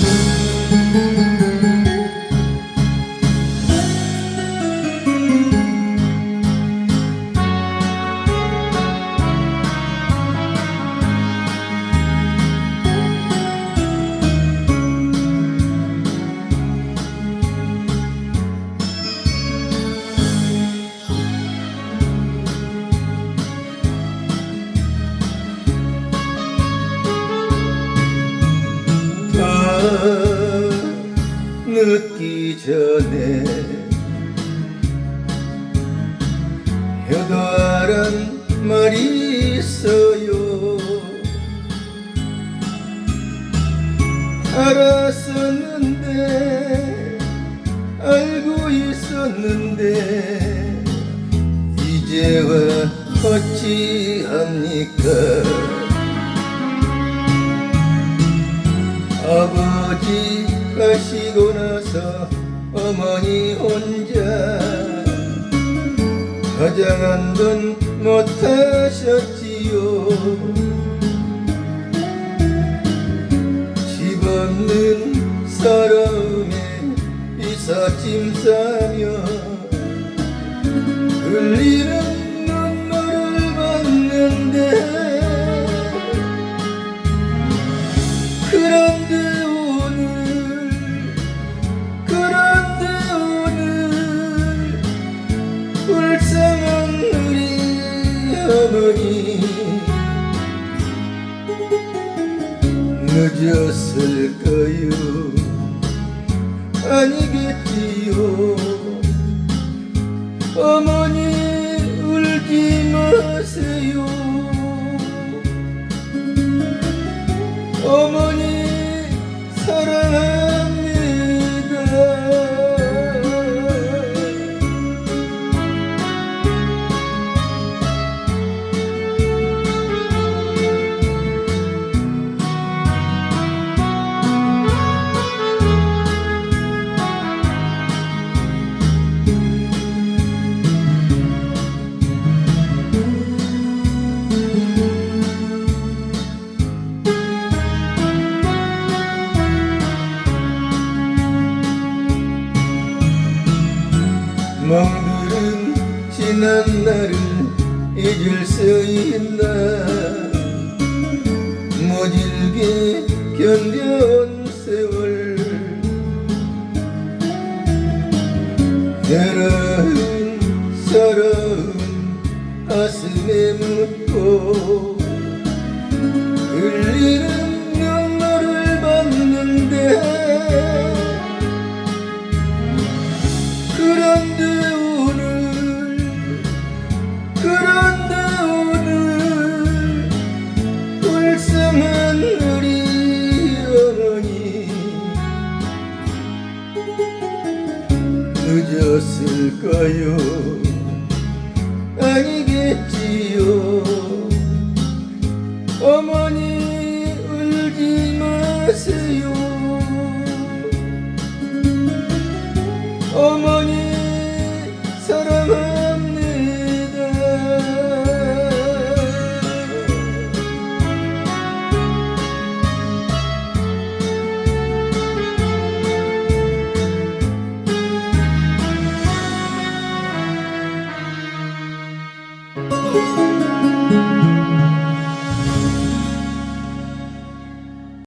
더 늦기 전에 효도하란 말이 있어요. 알았었는데 알고 있었는데 이제와 어찌합니까? 아버지 가시고 나서 어머니 혼자 화장한 건 못하셨지요. 집 없는 서러움에 이삿짐 싸며 흘리는 불쌍한 우리 어머니. 늦었을까요. 아니겠지요. 어머니 울지 마세요. 어머니 멍들은 지난 날을 잊을 수 있나? 모질게 견뎌온 세월. 여러운 서러운 가슴에 묻고 늦었을까요